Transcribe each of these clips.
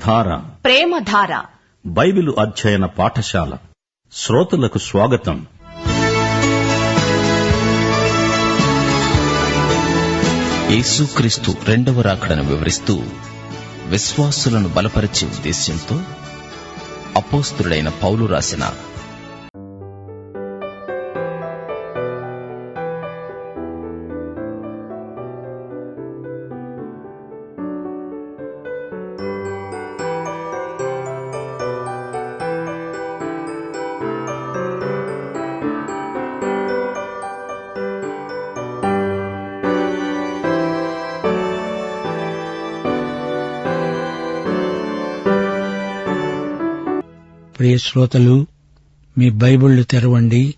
ప్రేమధార. ప్రేమధార. Bible అధ్యయన పాఠశాల. శ్రోతలకు స్వాగతం. యేసుక్రీస్తు రెండవ రాకడను వివరిస్తూ విశ్వాసులను బలపరిచే ఉద్దేశ్యంతో అపోస్తుడైన పౌలు రాసిన శ్రోతలు మీ బైబిళ్ళు తెరవండి.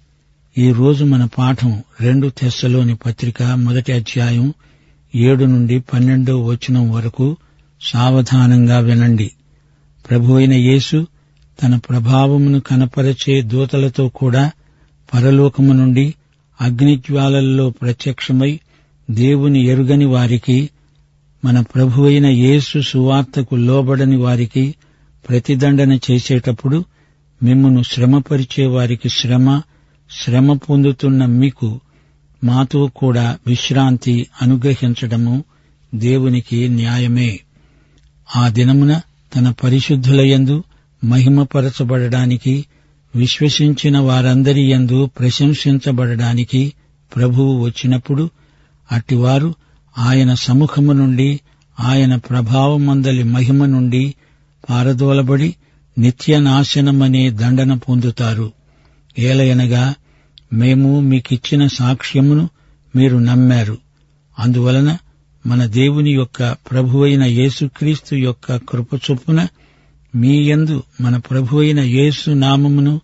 ఈ రోజు మన పాఠం రెండు తెస్సలోని పత్రిక మొదటి అధ్యాయం ఏడు నుండి పన్నెండో వచనం వరకు సావధానంగా వినండి. ప్రభు అయిన యేసు తన ప్రభావమును కనపరచే దూతలతో కూడా పరలోకము నుండి అగ్నిజ్వాలల్లో ప్రత్యక్షమై దేవుని ఎరుగని వారికి మన ప్రభు అయిన యేసు సువార్తకు లోబడని వారికి ప్రతిదండన చేసేటప్పుడు మిమ్మను శ్రమపరిచే వారికి శ్రమ శ్రమ పొందుతున్న మీకు మాతో కూడా విశ్రాంతి అనుగ్రహించడము దేవునికి న్యాయమే. ఆ దినమున తన పరిశుద్ధులయందు మహిమపరచబడడానికి విశ్వసించిన వారందరి యందు ప్రశంసించబడడానికి ప్రభువు వచ్చినప్పుడు అట్టివారు ఆయన సముఖము నుండి ఆయన ప్రభావమందలి మహిమ నుండి పారదోలబడి నిత్య నాశనమనే దండన పొందుతారు. ఏలయనగా మేము మీకిచ్చిన సాక్ష్యమును మీరు నమ్మారు. అందువలన మన దేవుని యొక్క ప్రభువైన యేసుక్రీస్తు యొక్క కృపచొప్పున మీ యందు మన ప్రభువైన యేసు నామమును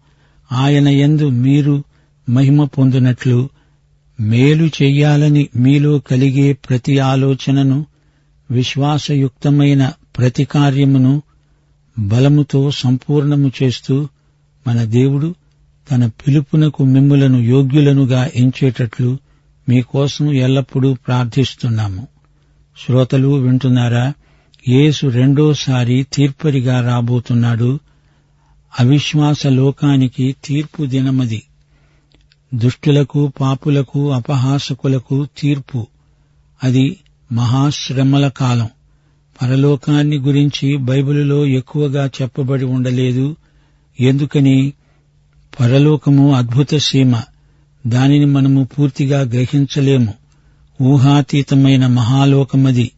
ఆయన యందు మీరు మహిమ పొందినట్లు మేలు చెయ్యాలని మీలో కలిగే ప్రతి ఆలోచనను విశ్వాసయుక్తమైన ప్రతి కార్యమును బలముతో సంపూర్ణము చేస్తూ మన దేవుడు తన పిలుపునకు మిమ్ములను యోగ్యులనుగా ఎంచేటట్లు మీకోసం ఎల్లప్పుడూ ప్రార్థిస్తున్నాము. శ్రోతలు వింటున్నారా? యేసు రెండోసారి తీర్పరిగా రాబోతున్నాడు. అవిశ్వాస లోకానికి తీర్పు దినమది. దుష్టులకు పాపులకు అపహాసకులకు తీర్పు. అది మహాశ్రమల కాలం. పరలోకాన్ని గురించి బైబిలులో ఎక్కువగా చెప్పబడి ఉండలేదు. ఎందుకని? పరలోకము అద్భుత సీమ. దానిని మనము పూర్తిగా గ్రహించలేము. ఊహాతీతమైన మహాలోకమది.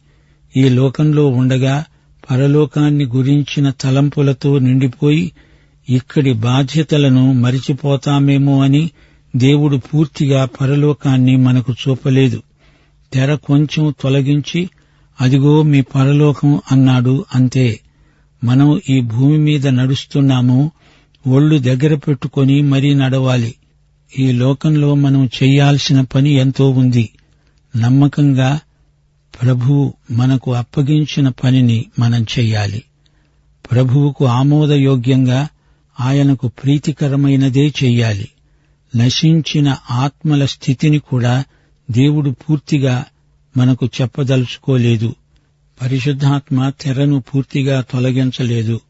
ఈ లోకంలో ఉండగా పరలోకాన్ని గురించిన తలంపులతో నిండిపోయి ఇక్కడి బాధ్యతలను మరిచిపోతామేమో అని దేవుడు పూర్తిగా పరలోకాన్ని మనకు చూపలేదు. తెర కొంచెం తొలగించి అదిగో మీ పరలోకం అన్నాడు అంతే. మనం ఈ భూమి మీద నడుస్తున్నాము ఒళ్ళు దగ్గర పెట్టుకొని మరీ నడవాలి. ఈ లోకంలో మనం చెయ్యాల్సిన పని ఎంతో ఉంది. నమ్మకంగా ప్రభువు మనకు అప్పగించిన పనిని మనం చెయ్యాలి ప్రభువుకు ఆమోదయోగ్యంగా ఆయనకు ప్రీతికరమైనదే చెయ్యాలి నశించిన ఆత్మల స్థితిని కూడా దేవుడు పూర్తిగా మనకు చెప్పదలుచుకోలేదు. పరిశుద్ధాత్మ తెరను పూర్తిగా తొలగించలేదు.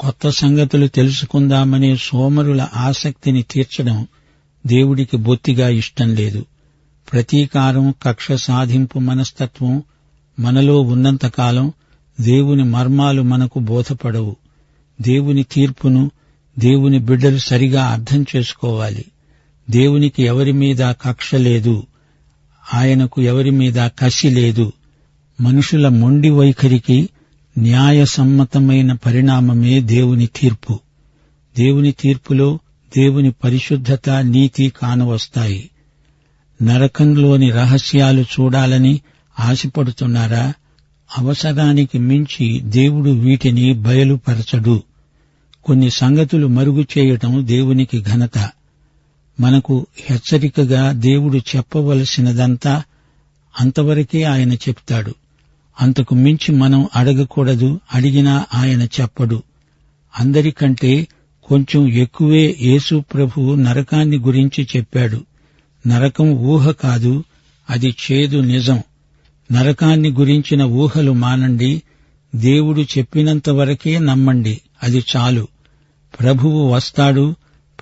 కొత్త సంగతులు తెలుసుకుందామనే సోమరుల ఆసక్తిని తీర్చడం దేవుడికి బొత్తిగా ఇష్టం లేదు. ప్రతీకారం కక్ష సాధింపు మనస్తత్వం మనలో ఉన్నంతకాలం దేవుని మర్మాలు మనకు బోధపడవు. దేవుని తీర్పును దేవుని బిడ్డలు సరిగా అర్థం చేసుకోవాలి. దేవునికి ఎవరి మీద కక్ష లేదు. ఆయనకు ఎవరి మీద కసి లేదు. మనుషుల మొండి వైఖరికి న్యాయసమ్మతమైన పరిణామమే దేవుని తీర్పు. దేవుని తీర్పులో దేవుని పరిశుద్ధత నీతి కానవస్తాయి. నరకంలోని రహస్యాలు చూడాలని ఆశపడుతున్నారా? అవసరానికి మించి దేవుడు వీటిని బయలుపరచడు. కొన్ని సంగతులు మరుగు చేయటం దేవునికి ఘనత. మనకు హెచ్చరికగా దేవుడు చెప్పవలసినదంతా అంతవరకే ఆయన చెప్తాడు. అంతకు మించి మనం అడగకూడదు అడిగినా ఆయన చెప్పడు. అందరికంటే కొంచెం ఎక్కువే యేసు ప్రభువు నరకాన్ని గురించి చెప్పాడు. నరకం ఊహ కాదు అది చేదు నిజం. నరకాన్ని గురించిన ఊహలు మానండి దేవుడు చెప్పినంత వరకే నమ్మండి అది చాలు. ప్రభువు వస్తాడు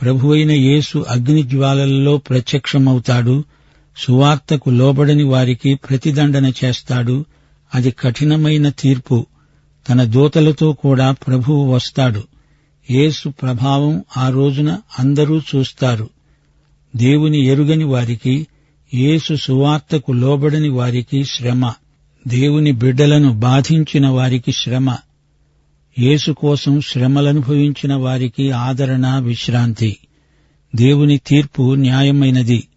ప్రభువైన యేసు అగ్నిజ్వాలల్లో ప్రత్యక్షమవుతాడు సువార్తకు లోబడని వారికి ప్రతిదండన చేస్తాడు అది కఠినమైన తీర్పు. తన దూతలతో కూడా ప్రభువు వస్తాడు. యేసు ప్రభావం ఆ రోజున అందరూ చూస్తారు. దేవుని ఎరుగని వారికి యేసు సువార్తకు లోబడని వారికి శ్రమ. దేవుని బిడ్డలను బాధించిన వారికి శ్రమ. యేసు కోసం శ్రమలనుభవించిన వారికి ఆదరణ విశ్రాంతి. దేవుని తీర్పు న్యాయమైనది.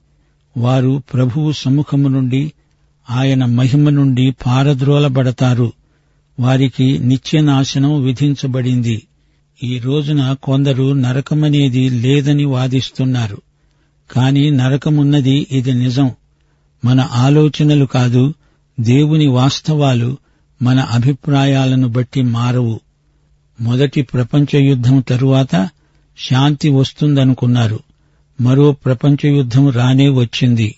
వారు ప్రభువు సముఖము నుండి ఆయన మహిమ నుండి పారద్రోలబడతారు. వారికి నిత్యనాశనం విధించబడింది. ఈ రోజున కొందరు నరకమనేది లేదని వాదిస్తున్నారు. కాని నరకమున్నది ఇది నిజం. మన ఆలోచనలు కాదు దేవుని వాస్తవాలు మన అభిప్రాయాలను బట్టి మారవు. మొదటి ప్రపంచ యుద్ధం తరువాత శాంతి వస్తుందనుకున్నారు. మరో ప్రపంచ యుద్ధం రానే వచ్చింది.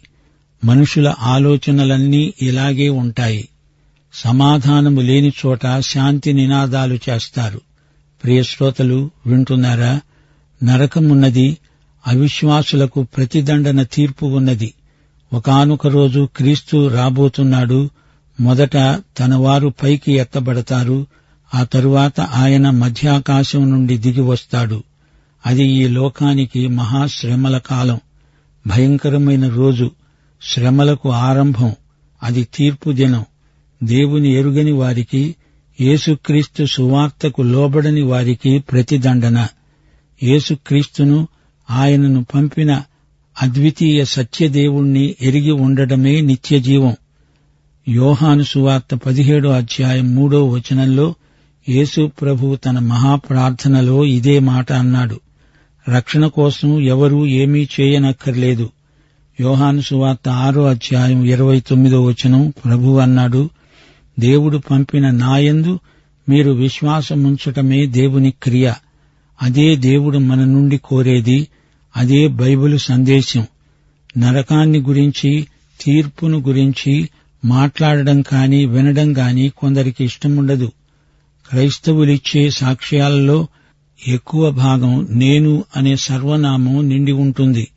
మనుషుల ఆలోచనలన్నీ ఇలాగే ఉంటాయి. సమాధానము లేని చోట శాంతి నినాదాలు చేస్తారు. ప్రియశ్రోతలు వింటున్నారా? నరకమున్నది అవిశ్వాసులకు ప్రతిదండన తీర్పు ఉన్నది. ఒకానొక రోజు క్రీస్తు రాబోతున్నాడు మొదట తన వారు పైకి ఎత్తబడతారు ఆ తరువాత ఆయన మధ్యాకాశం నుండి దిగి వస్తాడు. అది ఈ లోకానికి మహాశ్రమల కాలం. భయంకరమైన రోజు. శ్రమలకు ఆరంభం. అది తీర్పు దినం. దేవుని ఎరుగని వారికి యేసుక్రీస్తు సువార్తకు లోబడని వారికి ప్రతిదండన. యేసుక్రీస్తును ఆయనను పంపిన అద్వితీయ సత్యదేవుణ్ణి ఎరిగి ఉండడమే నిత్యజీవం. యోహాను సువార్త పదిహేడో అధ్యాయం మూడో వచనంలో యేసు ప్రభు తన మహాప్రార్థనలో ఇదే మాట అన్నాడు. రక్షణ కోసం ఎవరూ ఏమీ చేయనక్కర్లేదు. యోహాను సువార్త ఆరో అధ్యాయం ఇరవై తొమ్మిదో వచనం ప్రభు అన్నాడు దేవుడు పంపిన నాయందు మీరు విశ్వాసముంచటమే దేవుని క్రియ. అదే దేవుడు మన నుండి కోరేది అదే బైబిలు సందేశం. నరకాన్ని గురించి తీర్పును గురించి మాట్లాడడం కాని వినడం కానీ కొందరికి ఇష్టముండదు. క్రైస్తవులిచ్చే సాక్ష్యాలలో ఎక్కువ భాగం నేను అనే సర్వనామం నిండి ఉంటుంది.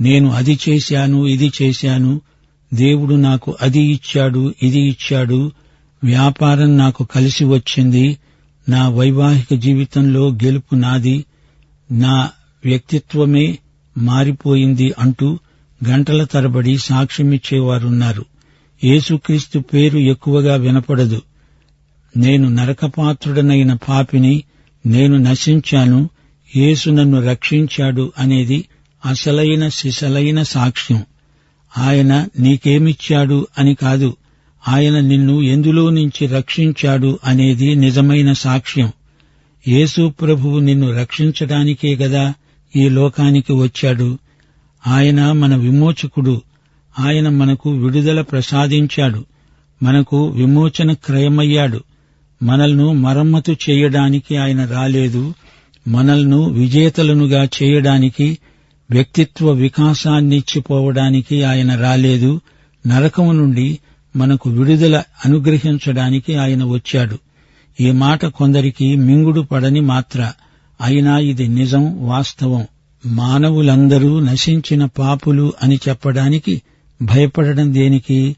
నేను అది చేశాను ఇది చేశాను. దేవుడు నాకు అది ఇచ్చాడు ఇది ఇచ్చాడు. వ్యాపారం నాకు కలిసి వచ్చింది. నా వైవాహిక జీవితంలో గెలుపు నాది. నా వ్యక్తిత్వమే మారిపోయింది అంటూ గంటల తరబడి సాక్ష్యమిచ్చేవారున్నారు. యేసుక్రీస్తు పేరు ఎక్కువగా వినపడదు. నేను నరకపాత్రుడనైన పాపిని నేను నశించాను యేసు నన్ను రక్షించాడు అనేది అసలైన సిసలైన సాక్ష్యం. ఆయన నీకేమిచ్చాడు అని కాదు ఆయన నిన్ను ఎందులో నుంచి రక్షించాడు అనేది నిజమైన సాక్ష్యం. యేసు ప్రభువు నిన్ను రక్షించడానికే గదా ఈ లోకానికి వచ్చాడు. ఆయన మన విమోచకుడు ఆయన మనకు విడుదల ప్రసాదించాడు మనకు విమోచన క్రయమయ్యాడు. మనల్ను మరమ్మతు చేయడానికి ఆయన రాలేదు మనల్ను విజేతలనుగా చేయడానికి వ్యక్తిత్వ వికాసాన్నిచ్చిపోవడానికి ఆయన రాలేదు నరకము నుండి మనకు విడుదల అనుగ్రహించడానికి ఆయన వచ్చాడు. ఈ మాట కొందరికి మింగుడు పడని మాత్ర. అయినా ఇది నిజం వాస్తవం. మానవులందరూ నశించిన పాపులు అని చెప్పడానికి భయపడడం దేనికి?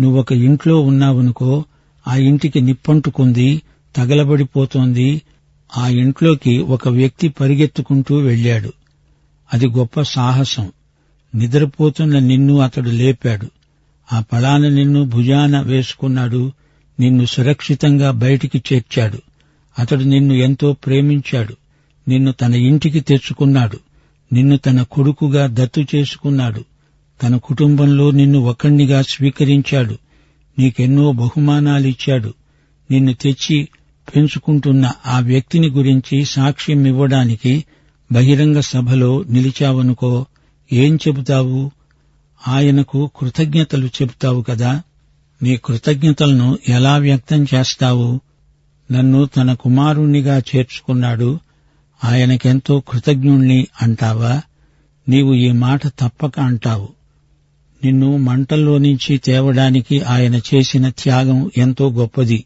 నువ్వొక ఇంట్లో ఉన్నావనుకో ఆ ఇంటికి నిప్పంటుకుంది తగలబడిపోతోంది. ఆ ఇంట్లోకి ఒక వ్యక్తి పరిగెత్తుకుంటూ వెళ్ళాడు. అది గొప్ప సాహసం. నిద్రపోతున్న నిన్ను అతడు లేపాడు. ఆ పలాన నిన్ను భుజాన వేసుకున్నాడు. నిన్ను సురక్షితంగా బయటికి చేర్చాడు. అతడు నిన్ను ఎంతో ప్రేమించాడు. నిన్ను తన ఇంటికి తెచ్చుకున్నాడు. నిన్ను తన కొడుకుగా దత్తు చేసుకున్నాడు. తన కుటుంబంలో నిన్ను ఒకణ్ణిగా స్వీకరించాడు. నీకెన్నో బహుమానాలిచ్చాడు. నిన్ను తెచ్చి పెంచుకుంటున్న ఆ వ్యక్తిని గురించి సాక్ష్యం ఇవ్వడానికి బహిరంగ సభలో నిలిచావనుకో ఏం చెబుతావు? ఆయనకు కృతజ్ఞతలు చెబుతావు కదా? నీ కృతజ్ఞతలను ఎలా వ్యక్తం చేస్తావు? నన్ను తన కుమారుణ్ణిగా చేర్చుకున్నాడు. ఆయనకెంతో కృతజ్ఞుణ్ణి అంటావా? నీవు ఈ మాట తప్పక అంటావు. నిన్ను మంటల్లో నుంచి తేవడానికి ఆయన చేసిన త్యాగం ఎంతో గొప్పది.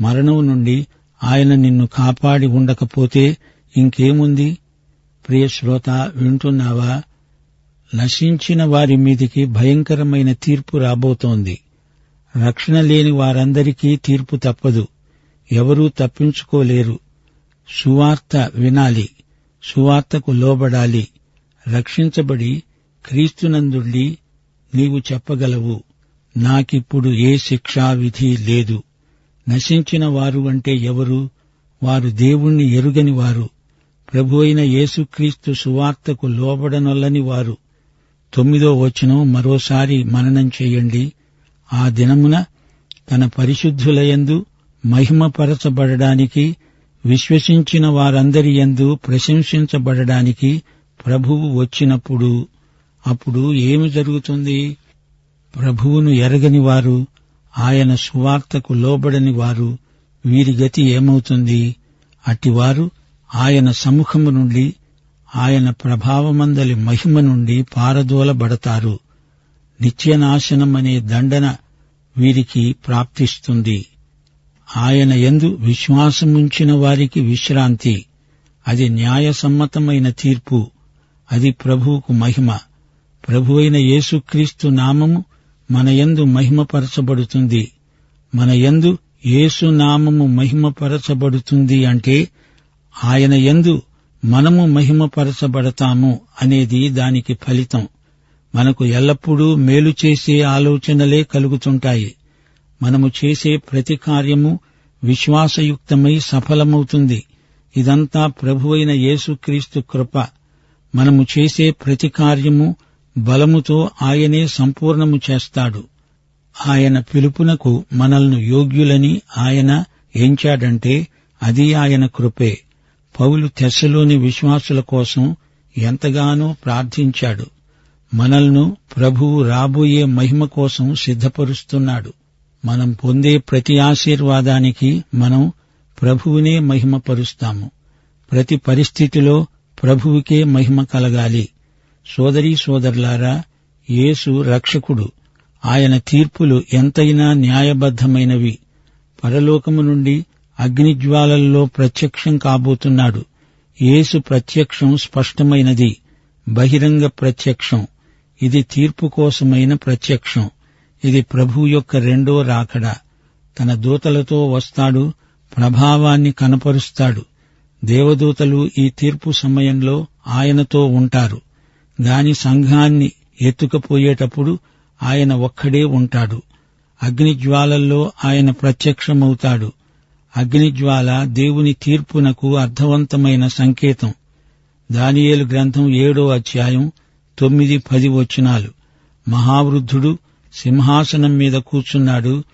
మరణం నుండి ఆయన నిన్ను కాపాడి ఉండకపోతే ఇంకేముంది? ప్రియ శ్రోత వింటున్నావా? నశించిన వారి మీదికి భయంకరమైన తీర్పు రాబోతోంది. రక్షణ లేని వారందరికీ తీర్పు తప్పదు. ఎవరూ తప్పించుకోలేరు. సువార్త వినాలి. సువార్తకు లోబడాలి. రక్షించబడి క్రీస్తునందుండి నీవు చెప్పగలవు. నాకిప్పుడు ఏ శిక్షా విధి లేదు. నశించిన వారు అంటే ఎవరు? వారు దేవుణ్ణి ఎరుగని వారు. ప్రభు అయిన యేసుక్రీస్తు సువార్తకు లోబడనొల్లని వారు. తొమ్మిదో వచనం మరోసారి మననం చేయండి. ఆ దినమున తన పరిశుద్ధులయందు మహిమపరచబడడానికి విశ్వసించిన వారందరి యందు ప్రశంసించబడడానికి ప్రభువు వచ్చినప్పుడు అప్పుడు ఏమి జరుగుతుంది? ప్రభువును ఎరగని వారు ఆయన సువార్తకు లోబడని వారు వీరి గతి ఏమవుతుంది? అట్టివారు ఆయన సముఖము నుండి ఆయన ప్రభావమందలి మహిమ నుండి పారదోలబడతారు. నిత్యనాశనమనే దండన వీరికి ప్రాప్తిస్తుంది. ఆయన ఎందు విశ్వాసముంచిన వారికి విశ్రాంతి. అది న్యాయసమ్మతమైన తీర్పు. అది ప్రభువుకు మహిమ. ప్రభువైన యేసుక్రీస్తు నామము మన యందు మహిమపరచబడుతుంది. మన యందు యేసు నామము మహిమపరచబడుతుంది అంటే ఆయన యందు మనము మహిమపరచబడతాము అనేది దానికి ఫలితం. మనకు ఎల్లప్పుడూ మేలు చేసే ఆలోచనలే కలుగుతుంటాయి. మనము చేసే ప్రతి కార్యము విశ్వాసయుక్తమై సఫలమవుతుంది. ఇదంతా ప్రభువైన యేసుక్రీస్తు కృప. మనము చేసే ప్రతి కార్యము బలముతో ఆయనే సంపూర్ణము చేస్తాడు. ఆయన పిలుపునకు మనల్ని యోగ్యులని ఆయన ఎంచాడంటే అది ఆయన కృపే. పౌలు తెస్సలోని విశ్వాసుల కోసం ఎంతగానో ప్రార్థించాడు. మనల్ను ప్రభువు రాబోయే మహిమ కోసం సిద్ధపరుస్తున్నాడు. మనం పొందే ప్రతి ఆశీర్వాదానికి మనం ప్రభువునే మహిమపరుస్తాము. ప్రతి పరిస్థితిలో ప్రభువుకే మహిమ కలగాలి. సోదరీ సోదరులారా యేసు రక్షకుడు. ఆయన తీర్పులు ఎంతైనా న్యాయబద్ధమైనవి. పరలోకము నుండి అగ్నిజ్వాలల్లో ప్రత్యక్షం కాబోతున్నాడు. యేసు ప్రత్యక్షం స్పష్టమైనది. బహిరంగ ప్రత్యక్షం. ఇది తీర్పు కోసమైన ప్రత్యక్షం. ఇది ప్రభు యొక్క రెండో రాకడ. తన దూతలతో వస్తాడు ప్రభావాన్ని కనపరుస్తాడు. దేవదూతలు ఈ తీర్పు సమయంలో ఆయనతో ఉంటారు. దాని సంఘాన్ని ఎత్తుకపోయేటప్పుడు ఆయన ఒక్కడే ఉంటాడు. అగ్నిజ్వాలల్లో ఆయన ప్రత్యక్షమవుతాడు. అగ్నిజ్వాల దేవుని తీర్పునకు అర్థవంతమైన సంకేతం. దానియేలు గ్రంథం ఏడో అధ్యాయం తొమ్మిది పది వచనాలు. మహావృద్ధుడు సింహాసనం మీద కూర్చున్నాడు.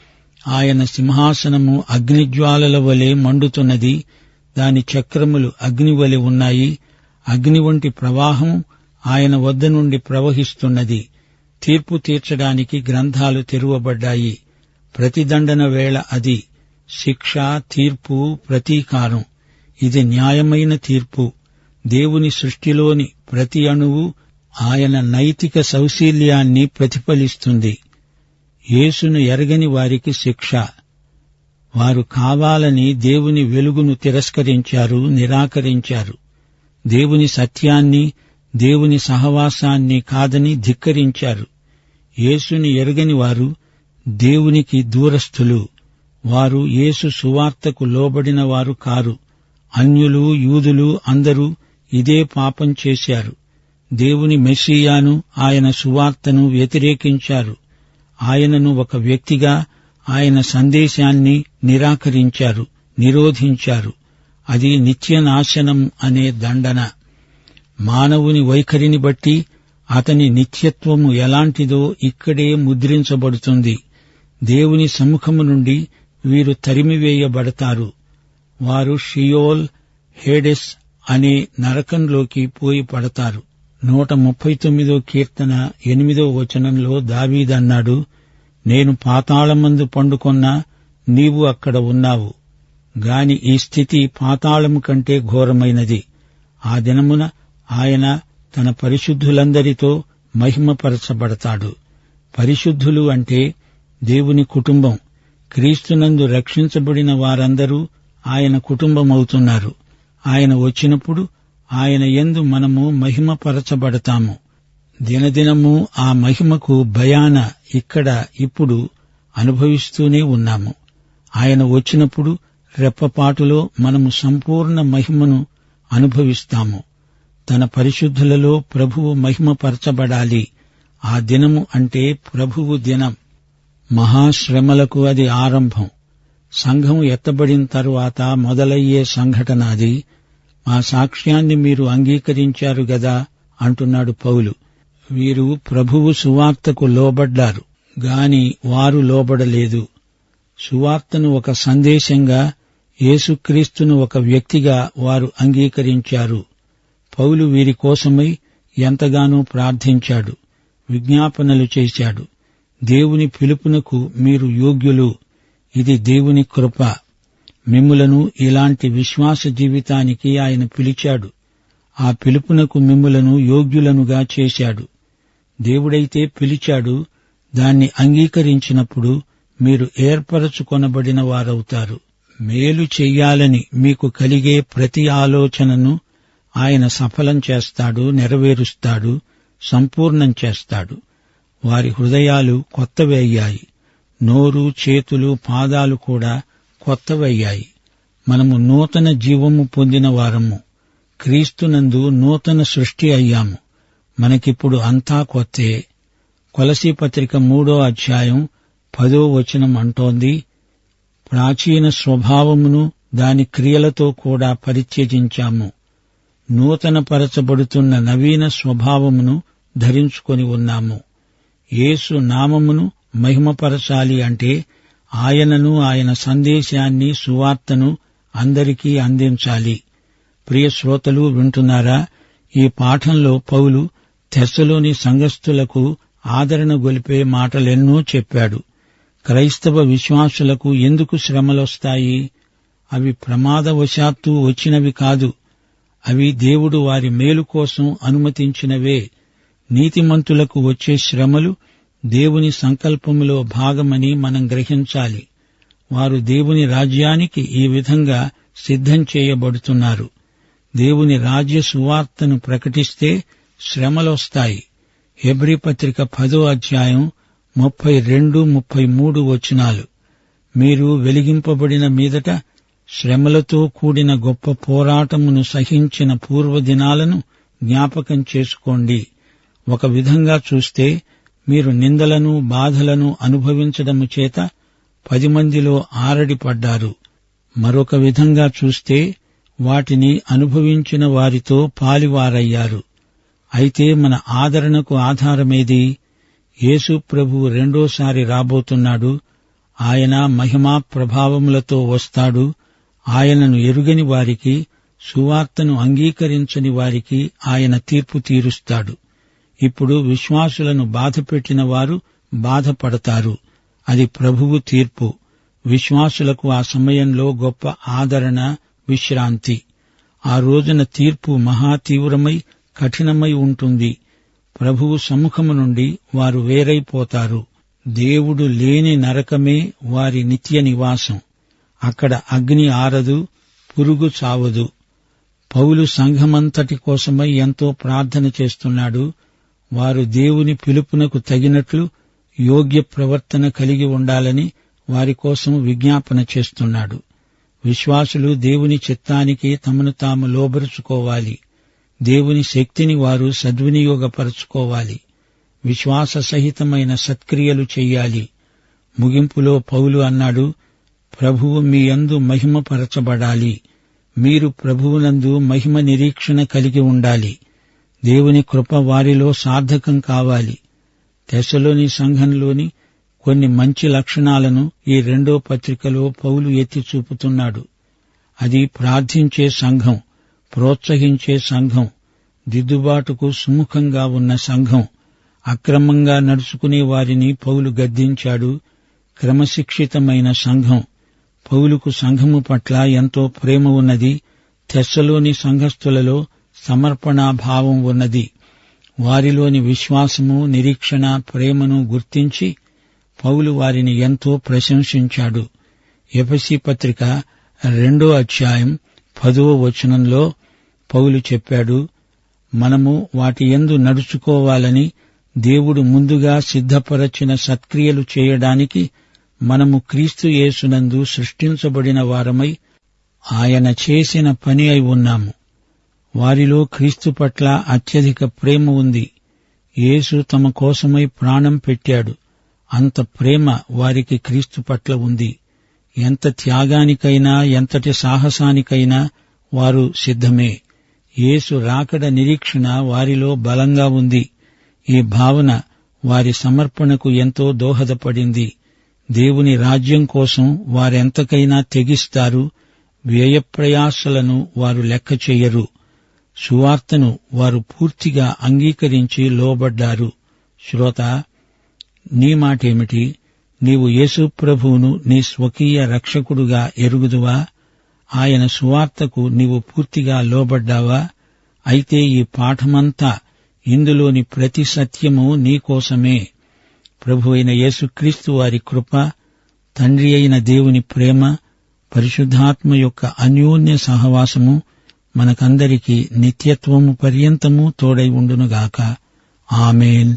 ఆయన సింహాసనము అగ్నిజ్వాలల వలె మండుతున్నది. దాని చక్రములు అగ్ని వలె ఉన్నాయి. అగ్ని వంటి ప్రవాహం ఆయన వద్ద నుండి ప్రవహిస్తున్నది. తీర్పు తీర్చడానికి గ్రంథాలు తెరువబడ్డాయి. ప్రతిదండన వేళ అది శిక్ష తీర్పు ప్రతీకారం. ఇది న్యాయమైన తీర్పు. దేవుని సృష్టిలోని ప్రతి అణువు ఆయన నైతిక సౌశీల్యాన్ని ప్రతిఫలిస్తుంది. యేసును ఎరగని వారికి శిక్ష. వారు కావాలని దేవుని వెలుగును తిరస్కరించారు నిరాకరించారు. దేవుని సత్యాన్ని దేవుని సహవాసాన్ని కాదని ధిక్కరించారు. యేసుని ఎరగని వారు దేవునికి దూరస్థులు. వారు యేసు సువార్తకు లోబడిన వారు కారు. అన్యులు యూదులు అందరూ ఇదే పాపం చేశారు. దేవుని మెస్సియాను ఆయన సువార్తను వ్యతిరేకించారు. ఆయనను ఒక వ్యక్తిగా ఆయన సందేశాన్ని నిరాకరించారు నిరోధించారు. అది నిత్యనాశనం అనే దండన. మానవుని వైఖరిని బట్టి అతని నిత్యత్వము ఎలాంటిదో ఇక్కడే ముద్రించబడుతుంది. దేవుని సముఖము నుండి వీరు తరిమివేయబడతారు. వారు షియోల్ హేడెస్ అనే నరకంలోకి పోయి పడతారు. నూట ముప్పై తొమ్మిదో కీర్తన ఎనిమిదో వచనంలో దావీదన్నాడు నేను పాతాళమందు పండుకొన్నా నీవు అక్కడ ఉన్నావు. గాని ఈ స్థితి పాతాళము కంటే ఘోరమైనది. ఆ దినమున ఆయన తన పరిశుద్ధులందరితో మహిమపరచబడతాడు. పరిశుద్ధులు అంటే దేవుని కుటుంబం. క్రీస్తునందు రక్షించబడిన వారందరూ ఆయన కుటుంబమవుతున్నారు. ఆయన వచ్చినప్పుడు ఆయన ఎందు మనము మహిమపరచబడతాము. దినదినము ఆ మహిమకు భయాన ఇక్కడ ఇప్పుడు అనుభవిస్తూనే ఉన్నాము. ఆయన వచ్చినప్పుడు రెప్పపాటులో మనము సంపూర్ణ మహిమను అనుభవిస్తాము. తన పరిశుద్ధులలో ప్రభువు మహిమపరచబడాలి. ఆ దినము అంటే ప్రభువు దినం. మహాశ్రమలకు అది ఆరంభం. సంఘం ఎత్తబడిన తరువాత మొదలయ్యే సంఘటన అది. మా సాక్ష్యాన్ని మీరు అంగీకరించారు గదా అంటున్నాడు పౌలు. వీరు ప్రభువు సువార్తకు లోబడ్డారు గాని వారు లోబడలేదు. సువార్తను ఒక సందేశంగా యేసుక్రీస్తును ఒక వ్యక్తిగా వారు అంగీకరించారు. పౌలు వీరి కోసమై ఎంతగానో ప్రార్థించాడు విజ్ఞాపనలు చేశాడు. దేవుని పిలుపునకు మీరు యోగ్యులు. ఇది దేవుని కృప. మిమ్ములను ఇలాంటి విశ్వాస జీవితానికి ఆయన పిలిచాడు. ఆ పిలుపునకు మిమ్ములను యోగ్యులనుగా చేశాడు. దేవుడైతే పిలిచాడు దాన్ని అంగీకరించినప్పుడు మీరు ఏర్పరచుకొనబడిన వారవుతారు. మేలు చెయ్యాలని మీకు కలిగే ప్రతి ఆలోచనను ఆయన సఫలం చేస్తాడు నెరవేరుస్తాడు సంపూర్ణం చేస్తాడు. వారి హృదయాలు కొత్తవయ్యాయి నోరు చేతులు పాదాలు కూడా కొత్తవయ్యాయి మనము నూతన జీవము పొందిన వారము. క్రీస్తునందు నూతన సృష్టి అయ్యాము. మనకిప్పుడు అంతా కొత్తే. కొలసీ పత్రిక మూడో అధ్యాయం పదో వచనం అంటోంది ప్రాచీన స్వభావమును దాని క్రియలతో కూడా పరిత్యజించాము. నూతనపరచబడుతున్న నవీన స్వభావమును ధరించుకొని ఉన్నాము. యేసు నామమును మహిమపరచాలి అంటే ఆయనను ఆయన సందేశాన్ని సువార్తను అందరికీ అందించాలి. ప్రియ శ్రోతలు వింటున్నారా? ఈ పాఠంలో పౌలు తెస్సలోని సంఘస్థులకు ఆదరణ గొలిపే మాటలెన్నో చెప్పాడు. క్రైస్తవ విశ్వాసులకు ఎందుకు శ్రమలొస్తాయి? అవి ప్రమాదవశాత్తు వచ్చినవి కాదు. అవి దేవుడు వారి మేలు కోసం అనుమతించినవే. నీతిమంతులకు వచ్చే శ్రమలు దేవుని సంకల్పములో భాగమని మనం గ్రహించాలి. వారు దేవుని రాజ్యానికి ఈ విధంగా సిద్ధం చేయబడుతున్నారు. దేవుని రాజ్య సువార్తను ప్రకటిస్తే శ్రమలొస్తాయి. హెబ్రి పత్రిక పదో అధ్యాయం ముప్పై రెండు ముప్పై మూడు వచనాలు. మీరు వెలిగింపబడిన మీదట శ్రమలతో కూడిన గొప్ప పోరాటమును సహించిన పూర్వదినాలను జ్ఞాపకం చేసుకోండి. ఒక విధంగా చూస్తే మీరు నిందలను బాధలను అనుభవించడము చేత పది మందిలో ఆరడిపడ్డారు మరొక విధంగా చూస్తే వాటిని అనుభవించిన వారితో పాలివారయ్యారు. అయితే మన ఆదరణకు ఆధారమేది? యేసు ప్రభు రెండోసారి రాబోతున్నాడు. ఆయన మహిమా ప్రభావములతో వస్తాడు. ఆయనను ఎరుగని వారికి సువార్తను అంగీకరించని వారికి ఆయన తీర్పు తీరుస్తాడు. ఇప్పుడు విశ్వాసులను బాధపెట్టిన వారు బాధపడతారు. అది ప్రభువు తీర్పు. విశ్వాసులకు ఆ సమయంలో గొప్ప ఆదరణ విశ్రాంతి. ఆ రోజున తీర్పు మహా తీవ్రమై కఠినమై ఉంటుంది. ప్రభువు సముఖము నుండి వారు వేరైపోతారు. దేవుడు లేని నరకమే వారి నిత్య నివాసం. అక్కడ అగ్ని ఆరదు పురుగు చావదు. పౌలు సంఘమంతటి కోసమై ఎంతో ప్రార్థన చేస్తున్నాడు. వారు దేవుని పిలుపునకు తగినట్లు యోగ్య ప్రవర్తన కలిగి ఉండాలని వారి కోసం విజ్ఞాపన చేస్తున్నాడు. విశ్వాసులు దేవుని చిత్తానికి తమను తాము లోబరుచుకోవాలి. దేవుని శక్తిని వారు సద్వినియోగపరచుకోవాలి. విశ్వాస సహితమైన సత్క్రియలు చెయ్యాలి. ముగింపులో పౌలు అన్నాడు ప్రభువు మీ యందు మహిమపరచబడాలి మీరు ప్రభువునందు మహిమ నిరీక్షణ కలిగి ఉండాలి. దేవుని కృప వారిలో సార్థకం కావాలి. దశలోని సంఘంలోని కొన్ని మంచి లక్షణాలను ఈ రెండో పత్రికలో పౌలు ఎత్తి చూపుతున్నాడు. అది ప్రార్థించే సంఘం ప్రోత్సహించే సంఘం దిద్దుబాటుకు సుముఖంగా ఉన్న సంఘం అక్రమంగా నడుచుకునే వారిని పౌలు గద్దించాడు. క్రమశిక్షితమైన సంఘం పౌలుకు సంఘము పట్ల ఎంతో ప్రేమ ఉన్నది తెస్సలోని సంఘస్థులలో సమర్పణాభావం ఉన్నది. వారిలోని విశ్వాసము నిరీక్షణ ప్రేమను గుర్తించి పౌలు వారిని ఎంతో ప్రశంసించాడు. ఎఫసి పత్రిక రెండో అధ్యాయం పదో వచనంలో పౌలు చెప్పాడు మనము వాటి ఎందు నడుచుకోవాలని దేవుడు ముందుగా సిద్ధపరచిన సత్క్రియలు చేయడానికి మనము క్రీస్తు యేసునందు సృష్టించబడిన వారమై ఆయన చేసిన పని అయి ఉన్నాము. వారిలో క్రీస్తు పట్ల అత్యధిక ప్రేమ ఉంది. యేసు తమ కోసమై ప్రాణం పెట్టాడు. అంత ప్రేమ వారికి క్రీస్తు పట్ల ఉంది. ఎంత త్యాగానికైనా ఎంతటి సాహసానికైనా వారు సిద్ధమే. యేసు రాకడ నిరీక్షణ వారిలో బలంగా ఉంది. ఈ భావన వారి సమర్పణకు ఎంతో దోహదపడింది. దేవుని రాజ్యం కోసం వారెంతకైనా తెగిస్తారు వ్యయప్రయాసలను వారు లెక్క చెయ్యరు సువార్తను వారు పూర్తిగా అంగీకరించి లోబడ్డారు. శ్రోత నీ మాటేమిటి? నీవు యేసు ప్రభువును నీ స్వకీయ రక్షకుడుగా ఎరుగుదువా? ఆయన సువార్తకు నీవు పూర్తిగా లోబడ్డావా? అయితే ఈ పాఠమంతా ఇందులోని ప్రతి సత్యము నీకోసమే ప్రభు అయిన యేసుక్రీస్తు వారి కృప తండ్రి అయిన దేవుని ప్రేమ పరిశుద్ధాత్మ యొక్క అన్యోన్య సహవాసము మనకందరికీ నిత్యత్వము పర్యంతము తోడై ఉండునుగాక. ఆమెన్.